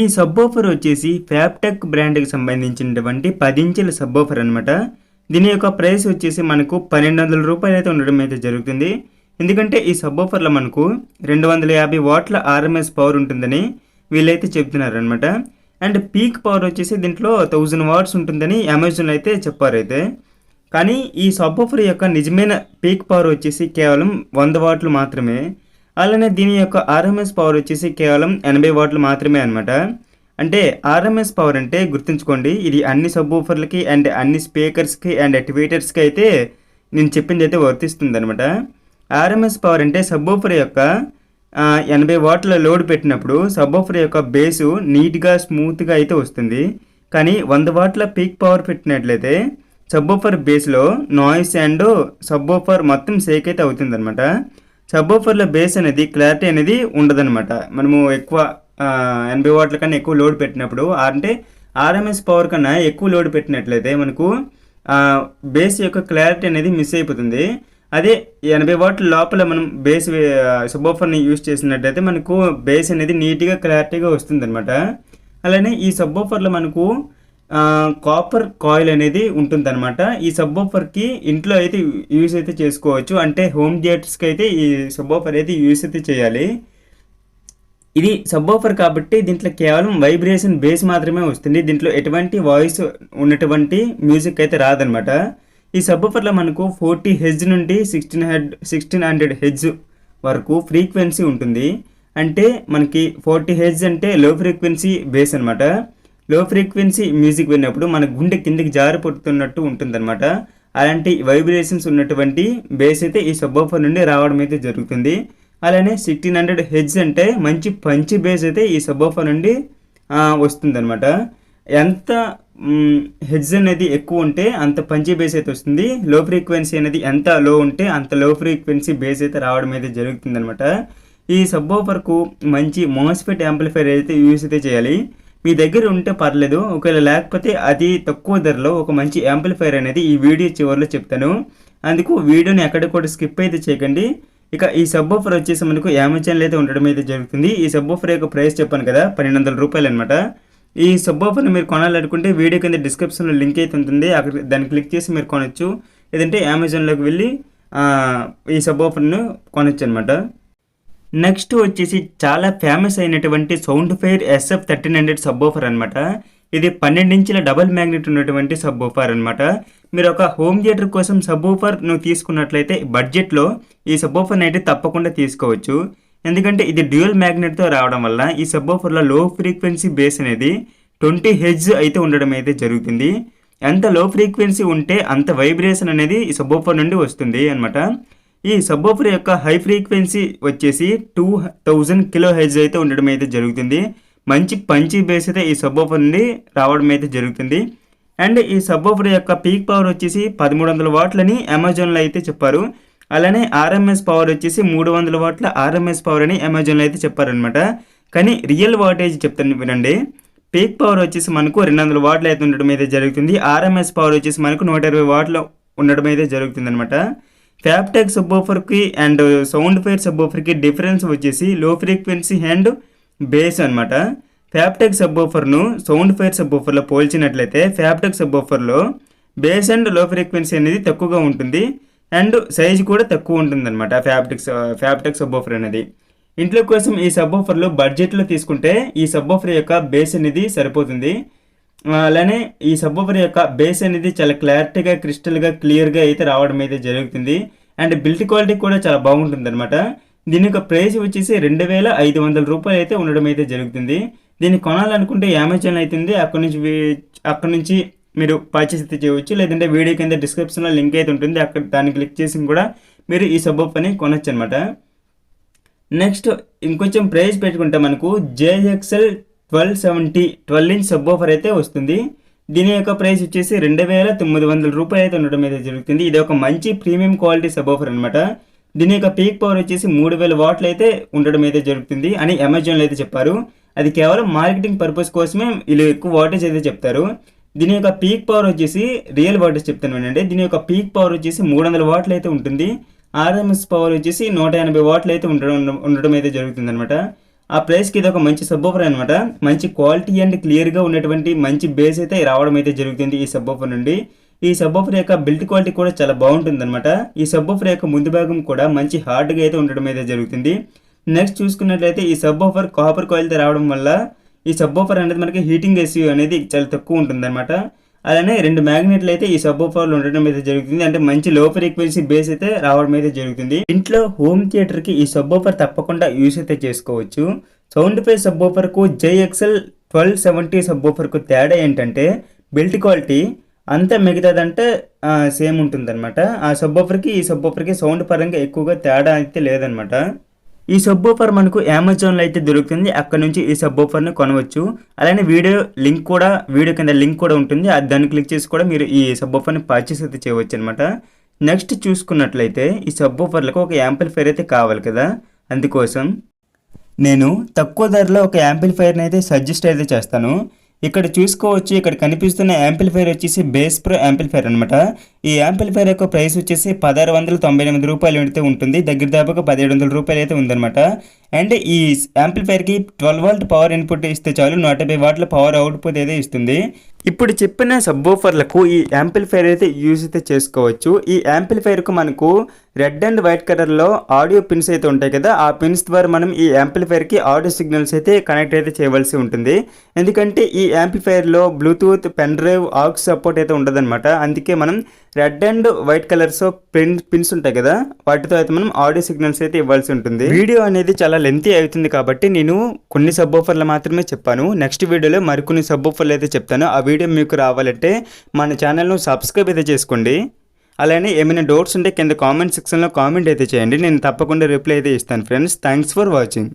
ఈ సబ్బోఫర్ వచ్చేసి ఫ్యాప్టెక్ బ్రాండ్కి సంబంధించినటువంటి పది సబ్ సబ్బోఫర్ అనమాట దీని యొక్క ప్రైస్ వచ్చేసి మనకు పన్నెండు వందల రూపాయలు అయితే ఉండడం అయితే జరుగుతుంది. ఎందుకంటే ఈ సబ్బోఫర్లో మనకు రెండు వందల యాభై వాట్ల ఆర్ఎంఎస్ పవర్ ఉంటుందని వీళ్ళైతే చెప్తున్నారు అనమాట అండ్ పీక్ పవర్ వచ్చేసి దీంట్లో థౌజండ్ వాట్స్ ఉంటుందని అమెజాన్ అయితే చెప్పారైతే కానీ ఈ సబ్బోఫర్ యొక్క నిజమైన పీక్ పవర్ వచ్చేసి కేవలం వంద వాట్లు మాత్రమే. అలానే దీని యొక్క ఆర్ఎంఎస్ పవర్ వచ్చేసి కేవలం ఎనభై వాట్లు మాత్రమే అనమాట అంటే ఆర్ఎంఎస్ పవర్ అంటే గుర్తుంచుకోండి ఇది అన్ని సబ్బూఫర్లకి అండ్ అన్ని స్పీకర్స్కి అండ్ ట్వీటర్స్కి అయితే నేను చెప్పింది అయితే వర్తిస్తుంది అనమాట ఆర్ఎంఎస్ పవర్ అంటే సబ్బూఫర్ యొక్క ఎనభై వాట్ల లోడ్ పెట్టినప్పుడు సబ్బూఫర్ యొక్క బేసు నీట్గా స్మూత్గా అయితే వస్తుంది. కానీ వంద వాట్ల పీక్ పవర్ పెట్టినట్లయితే సబ్బోఫర్ బేస్లో నాయిస్ అండ్ సబ్బోఫర్ మొత్తం సేక్ అయితే అవుతుంది అనమాట సబ్బోఫర్లో బేస్ అనేది క్లారిటీ అనేది ఉండదన్నమాట. మనము ఎక్కువ ఎనభై వాట్ల కన్నా ఎక్కువ లోడ్ పెట్టినప్పుడు అంటే ఆర్ఎంఎస్ పవర్ కన్నా ఎక్కువ లోడ్ పెట్టినట్లయితే మనకు బేస్ యొక్క క్లారిటీ అనేది మిస్ అయిపోతుంది. అదే ఎనభై వాట్ల లోపల మనం బేస్ సబ్బోఫర్ని యూజ్ చేసినట్టయితే మనకు బేస్ అనేది నీట్గా క్లారిటీగా వస్తుంది అనమాట అలానే ఈ సబ్బోఫర్లో మనకు కాపర్ కాయిల్ అనేది ఉంటుందన్నమాట. ఈ సబ్బోఫర్కి ఇంట్లో అయితే యూస్ అయితే చేసుకోవచ్చు. అంటే హోమ్ థియేటర్స్కి అయితే ఈ సబ్బోఫర్ అయితే యూస్ అయితే చేయాలి. ఇది సబ్బోఫర్ కాబట్టి దీంట్లో కేవలం వైబ్రేషన్ బేస్ మాత్రమే వస్తుంది. దీంట్లో ఎటువంటి వాయిస్ ఉన్నటువంటి మ్యూజిక్ అయితే రాదనమాట ఈ సబ్బోఫర్లో మనకు ఫోర్టీ హెజ్ నుండి సిక్స్టీన్ హెడ్ సిక్స్టీన్ హండ్రెడ్ హెజ్ వరకు ఫ్రీక్వెన్సీ ఉంటుంది. అంటే మనకి ఫోర్టీ హెజ్ అంటే లో ఫ్రీక్వెన్సీ బేస్ అనమాట లో ఫ్రీక్వెన్సీ మ్యూజిక్ విన్నప్పుడు మన గుండె కిందకి జారి పడుతున్నట్టు ఉంటుందన్నమాట. అలాంటి వైబ్రేషన్స్ ఉన్నటువంటి బేస్ అయితే ఈ సబ్బోఫర్ నుండి రావడం అయితే జరుగుతుంది. అలానే సిక్స్టీన్ హండ్రెడ్ హెడ్జ్ అంటే మంచి పంచి బేస్ అయితే ఈ సబ్బోఫర్ నుండి వస్తుంది అనమాట ఎంత హెడ్జ్ అనేది ఎక్కువ ఉంటే అంత పంచి బేస్ అయితే వస్తుంది. లో ఫ్రీక్వెన్సీ అనేది ఎంత లో ఉంటే అంత లో ఫ్రీక్వెన్సీ బేస్ అయితే రావడం అయితే జరుగుతుందన్నమాట. ఈ సబ్బోఫర్కు మంచి మోస్ఫెట్ యాంప్లిఫైర్ అయితే యూస్ అయితే చేయాలి. మీ దగ్గర ఉంటే పర్లేదు. ఒకవేళ లేకపోతే అతి తక్కువ ధరలో ఒక మంచి యాంప్లిఫైర్ అనేది ఈ వీడియో చివరిలో చెప్తాను. అందుకు వీడియోని ఎక్కడ కూడా స్కిప్ అయితే చేయకండి. ఇక ఈ సబ్బోఫర్ వచ్చేసి మనకు అమెజాన్లో అయితే ఉండడం అయితే జరుగుతుంది. ఈ సబ్బోఫర్ యొక్క ప్రైస్ చెప్పాను కదా పన్నెండు వందల రూపాయలు అనమాట ఈ సబ్బోఫర్ని మీరు కొనాలనుకుంటే వీడియో కింద డిస్క్రిప్షన్లో లింక్ అయితే ఉంటుంది. అక్కడ దాన్ని క్లిక్ చేసి మీరు కొనొచ్చు. లేదంటే అమెజాన్లోకి వెళ్ళి ఈ ఈ సబ్బోఫర్ను కొనొచ్చు అనమాట నెక్స్ట్ వచ్చేసి చాలా ఫేమస్ అయినటువంటి sound fire SF thirteen hundred subwoofer అనమాట ఇది పన్నెండు ఇంచుల డబల్ మ్యాగ్నెట్ ఉన్నటువంటి సబ్బోఫర్ అనమాట మీరు ఒక హోమ్ థియేటర్ కోసం సబ్బోఫర్ నువ్వు తీసుకున్నట్లయితే బడ్జెట్లో ఈ సబ్బోఫర్ని అయితే తప్పకుండా తీసుకోవచ్చు. ఎందుకంటే ఇది డ్యూయల్ మ్యాగ్నెట్తో రావడం వల్ల ఈ సబ్బోఫర్లో లో ఫ్రీక్వెన్సీ బేస్ అనేది ట్వంటీ హెడ్జ్ అయితే ఉండడం అయితే జరుగుతుంది. ఎంత లో ఫ్రీక్వెన్సీ ఉంటే అంత వైబ్రేషన్ అనేది ఈ సబ్బోఫర్ నుండి వస్తుంది అనమాట ఈ సబ్బోఫర్ యొక్క హై ఫ్రీక్వెన్సీ వచ్చేసి టూ థౌజండ్ కిలో హెజ్ అయితే ఉండడం అయితే జరుగుతుంది. మంచి పంచి బేస్ అయితే ఈ సబ్బోఫర్ నుండి రావడం అయితే జరుగుతుంది. అండ్ ఈ సబ్బోఫర్ యొక్క పీక్ పవర్ వచ్చేసి పదమూడు వందల వాట్లని అమెజాన్లో అయితే చెప్పారు. అలానే ఆర్ఎంఎస్ పవర్ వచ్చేసి మూడు వందల వాట్ల ఆర్ఎంఎస్ పవర్ అని అమెజాన్లో అయితే చెప్పారనమాట కానీ రియల్ వాటేజ్ చెప్తాను వినండి. పీక్ పవర్ వచ్చేసి మనకు రెండు వందల వాట్లు అయితే ఉండడం అయితే జరుగుతుంది. ఆర్ఎంఎస్ పవర్ వచ్చేసి మనకు నూట ఇరవై వాట్లు ఉండడం అయితే జరుగుతుంది అనమాట ఫ్యాప్టెక్ సబ్బోఫర్కి అండ్ సౌండ్ ఫైర్ సబ్బోఫర్కి డిఫరెన్స్ వచ్చేసి లో ఫ్రీక్వెన్సీ అండ్ బేస్ అనమాట ఫ్యాప్టెక్ సబ్బోఫర్ను సౌండ్ ఫైర్ సబ్బోఫర్లో పోల్చినట్లయితే ఫ్యాప్టెక్ సబ్బోఫర్లో బేస్ అండ్లో ఫ్రీక్వెన్సీ అనేది తక్కువగా ఉంటుంది అండ్ సైజ్ కూడా తక్కువ ఉంటుంది అనమాట ఫ్యాప్టెక్ ఫ్యాప్టెక్ సబ్బోఫర్ అనేది. ఇంట్లో కోసం ఈ సబ్బోఫర్లో బడ్జెట్లో తీసుకుంటే ఈ సబ్బోఫర్ యొక్క బేస్ అనేది సరిపోతుంది. అలానే ఈ సబ్బోఫర్ యొక్క బేస్ అనేది చాలా క్లారిటీగా క్రిస్టల్గా క్లియర్గా అయితే రావడం అయితే జరుగుతుంది. అండ్ బిల్ట్ క్వాలిటీ కూడా చాలా బాగుంటుంది అనమాట దీని యొక్క ప్రైస్ వచ్చేసి రెండు వేల ఐదు వందల రూపాయలు అయితే ఉండడం అయితే జరుగుతుంది. దీన్ని కొనాలనుకుంటే అమెజాన్ అవుతుంది అక్కడ నుంచి అక్కడ నుంచి మీరు పర్చేస్ అయితే చేయవచ్చు. లేదంటే వీడియో కింద డిస్క్రిప్షన్లో లింక్ అయితే ఉంటుంది. అక్కడ దాన్ని క్లిక్ చేసి కూడా మీరు ఈ సబ్బోఫర్ని కొనొచ్చు అనమాట నెక్స్ట్ ఇంకొంచెం ప్రైస్ పెట్టుకుంటే మనకు JXL twelve seventy twelve inch subwoofer అయితే వస్తుంది. దీని యొక్క ప్రైస్ వచ్చేసి రెండు వేల తొమ్మిది వందల రూపాయలు అయితే ఉండడం అయితే జరుగుతుంది. ఇది ఒక మంచి ప్రీమియం క్వాలిటీ సబ్బోఫర్ అనమాట దీని యొక్క పీక్ పవర్ వచ్చేసి మూడు వేల వాట్లు అయితే ఉండడం అయితే జరుగుతుంది అని అమెజాన్లో అయితే చెప్పారు. అది కేవలం మార్కెటింగ్ పర్పస్ కోసమే వీళ్ళు ఎక్కువ వాటేజ్ అయితే చెప్తారు. దీని యొక్క పీక్ పవర్ వచ్చేసి రియల్ వాటేజ్ చెప్తాను వినండి. దీని యొక్క పీక్ పవర్ వచ్చేసి మూడు వందల వాట్లు అయితే ఉంటుంది. ఆర్ఎంఎస్ పవర్ వచ్చేసి నూట ఎనభై వాట్లు అయితే ఉండడం ఉండడం అయితే జరుగుతుంది అనమాట ఆ ప్లేస్కి ఇది ఒక మంచి సబ్బోఫర్ అనమాట మంచి క్వాలిటీ అండ్ క్లియర్గా ఉన్నటువంటి మంచి బేస్ అయితే రావడం అయితే జరుగుతుంది ఈ సబ్బోఫర్ నుండి. ఈ సబ్బోఫర్ యొక్క బిల్ట్ క్వాలిటీ కూడా చాలా బాగుంటుంది ఈ సబ్బోఫర్ యొక్క ముందు భాగం కూడా మంచి హార్డ్గా అయితే ఉండడం అయితే జరుగుతుంది. నెక్స్ట్ చూసుకున్నట్లయితే ఈ సబ్బోఫర్ కాపర్ కాయిల్తో రావడం వల్ల ఈ సబ్బోఫర్ అనేది మనకి హీటింగ్ ఎస్యూ అనేది చాలా తక్కువ ఉంటుందన్నమాట. అలానే రెండు మ్యాగ్నెట్లు అయితే ఈ సబ్బోఫర్లు ఉండడం అయితే జరుగుతుంది. అంటే మంచి లో ఫ్రీక్వెన్సీ బేస్ అయితే రావడం అయితే జరుగుతుంది. ఇంట్లో హోమ్ థియేటర్కి ఈ సబ్ సబ్బోఫర్ తప్పకుండా యూస్ అయితే చేసుకోవచ్చు. సౌండ్ ఫై సబ్బోఫర్కు జైఎక్సెల్ ట్వెల్వ్ సెవెంటీ సబ్ సబ్బోఫర్కు తేడా ఏంటంటే బిల్ట్ క్వాలిటీ అంత మిగతాదంటే సేమ్ ఉంటుందన్నమాట. ఆ సబ్ సబ్బోఫర్కి ఈ సబ్ సబ్బోఫర్కి సౌండ్ పరంగా ఎక్కువగా తేడా అయితే లేదనమాట ఈ సబ్బోఫర్ మనకు అమెజాన్లో అయితే దొరుకుతుంది. అక్కడ నుంచి ఈ సబ్బోఫర్ని కొనవచ్చు. అలానే వీడియో లింక్ కూడా వీడియో కింద లింక్ కూడా ఉంటుంది. అది దాన్ని క్లిక్ చేసి కూడా మీరు ఈ సబ్బోఫర్ని పర్చేస్ అయితే చేయవచ్చు అనమాట నెక్స్ట్ చూసుకున్నట్లయితే ఈ సబ్బోఫర్లకు ఒక యాంప్లిఫైర్ అయితే కావాలి కదా. అందుకోసం నేను తక్కువ ధరలో ఒక యాంప్లిఫైర్ని అయితే సజెస్ట్ అయితే చేస్తాను. ఇక్కడ చూసుకోవచ్చు ఇక్కడ కనిపిస్తున్న యాంప్లిఫైర్ వచ్చేసి బేస్ ప్రో యాంప్లిఫైర్ అనమాట ఈ యాంప్లిఫైర్ యొక్క ప్రైస్ వచ్చేసి పదహారు వందల తొంభై ఎనిమిది రూపాయలు అయితే ఉంటుంది. దగ్గర దాదాపుగా పదిహేడు వందల రూపాయలు అయితే ఉందన్నమాట. అండ్ ఈ యాంప్లిఫైర్కి ట్వెల్వ్ వాల్ట్ పవర్ ఇన్పుట్ ఇస్తే చాలు నూట యాభై వాట్ల పవర్ అవుట్పుట్ అయితే ఇస్తుంది. ఇప్పుడు చెప్పిన సబ్బోఫర్లకు ఈ యాంప్లిఫైర్ అయితే యూజ్ అయితే చేసుకోవచ్చు. ఈ యాంప్లిఫైర్కు మనకు రెడ్ అండ్ వైట్ కలర్లో ఆడియో పిన్స్ అయితే ఉంటాయి కదా ఆ పిన్స్ ద్వారా మనం ఈ యాంప్లిఫైర్కి ఆడియో సిగ్నల్స్ అయితే కనెక్ట్ అయితే చేయవలసి ఉంటుంది. ఎందుకంటే ఈ యాంప్లిఫైర్లో bluetooth pen drive aux support అయితే ఉండదన్నమాట. అందుకే మనం red and white colours pin pins ఉంటాయి కదా వాటితో అయితే మనం ఆడియో సిగ్నల్స్ అయితే ఇవ్వాల్సి ఉంటుంది. వీడియో అనేది చాలా లెంతీ అవుతుంది కాబట్టి నేను కొన్ని సబ్బోఫర్లు మాత్రమే చెప్పాను. నెక్స్ట్ వీడియోలో మరికొన్ని సబ్బోఫర్లు అయితే చెప్తాను. ఆ వీడియో మీకు రావాలంటే మన ఛానల్ను సబ్స్క్రైబ్ అయితే చేసుకోండి. అలానే ఏమైనా డౌట్స్ ఉంటే కింద కామెంట్ సెక్షన్లో కామెంట్ అయితే చేయండి. నేను తప్పకుండా రిప్లై అయితే ఇస్తాను. Friends thanks for watching.